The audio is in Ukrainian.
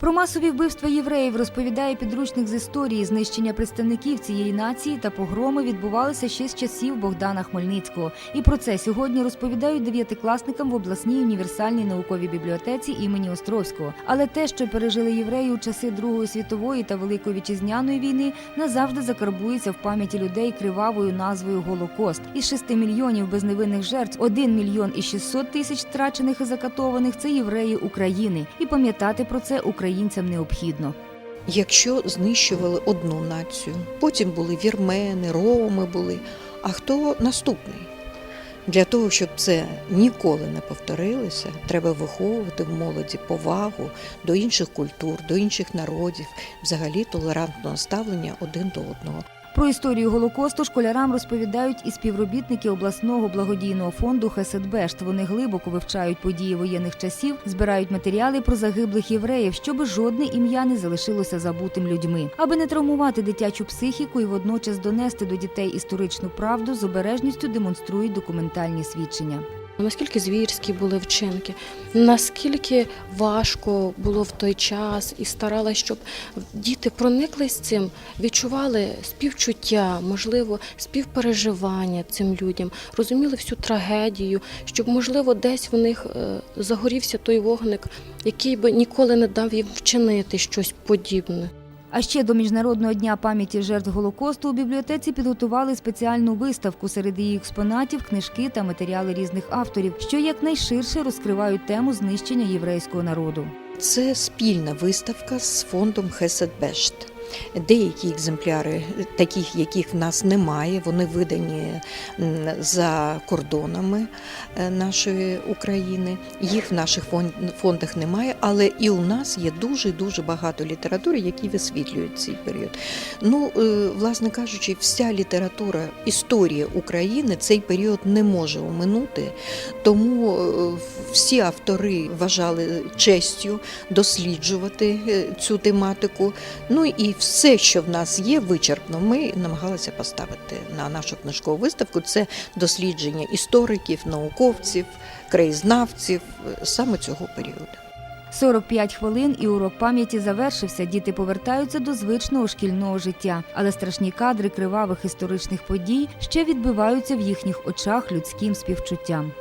Про масові вбивства євреїв розповідає підручник з історії. Знищення представників цієї нації та погроми відбувалися ще з часів Богдана Хмельницького. І про це сьогодні розповідають дев'ятикласникам в обласній універсальній науковій бібліотеці імені Островського. Але те, що пережили євреї у часи Другої світової та Великої вітчизняної війни, назавжди закарбується в пам'яті людей кривавою назвою Голокост. Із 6 мільйонів безневинних жертв 1 мільйон і 600 тисяч втрачених і закатованих це євреї України. І пам'ятати про це українцям необхідно. Якщо знищували одну націю, потім були вірмени, роми були. А хто наступний? Для того, щоб це ніколи не повторилося, треба виховувати в молоді повагу до інших культур, до інших народів, взагалі толерантного ставлення один до одного. Про історію Голокосту школярам розповідають і співробітники обласного благодійного фонду Хеседбешт. Вони глибоко вивчають події воєнних часів, збирають матеріали про загиблих євреїв, щоб жодне ім'я не залишилося забутим людьми. Аби не травмувати дитячу психіку і водночас донести до дітей історичну правду, з обережністю демонструють документальні свідчення. Наскільки звірські були вчинки, наскільки важко було в той час, і старалась, щоб діти прониклись цим, відчували співчуття, можливо, співпереживання цим людям, розуміли всю трагедію, щоб, можливо, десь в них е, загорівся той вогник, який би ніколи не дав їм вчинити щось подібне. А ще до міжнародного дня пам'яті жертв голокосту у бібліотеці підготували спеціальну виставку серед її експонатів, книжки та матеріали різних авторів, що якнайширше розкривають тему знищення єврейського народу. Це спільна виставка з фондом Хеседбешт. Деякі екземпляри, таких яких в нас немає, вони видані за кордонами е, нашої України. Їх в наших фондах немає, але і у нас є дуже дуже багато літератури, які висвітлюють цей період. Ну, е, власне кажучи, вся література, історія України цей період не може оминути, тому е, всі автори вважали честю досліджувати цю тематику. Ну і все, що в нас є, вичерпно, ми намагалися поставити на нашу книжкову виставку. Це дослідження істориків, науковців, краєзнавців е, саме цього періоду. 45 хвилин і урок пам'яті завершився. Діти повертаються до звичного шкільного життя, але страшні кадри кривавих історичних подій ще відбиваються в їхніх очах людським співчуттям.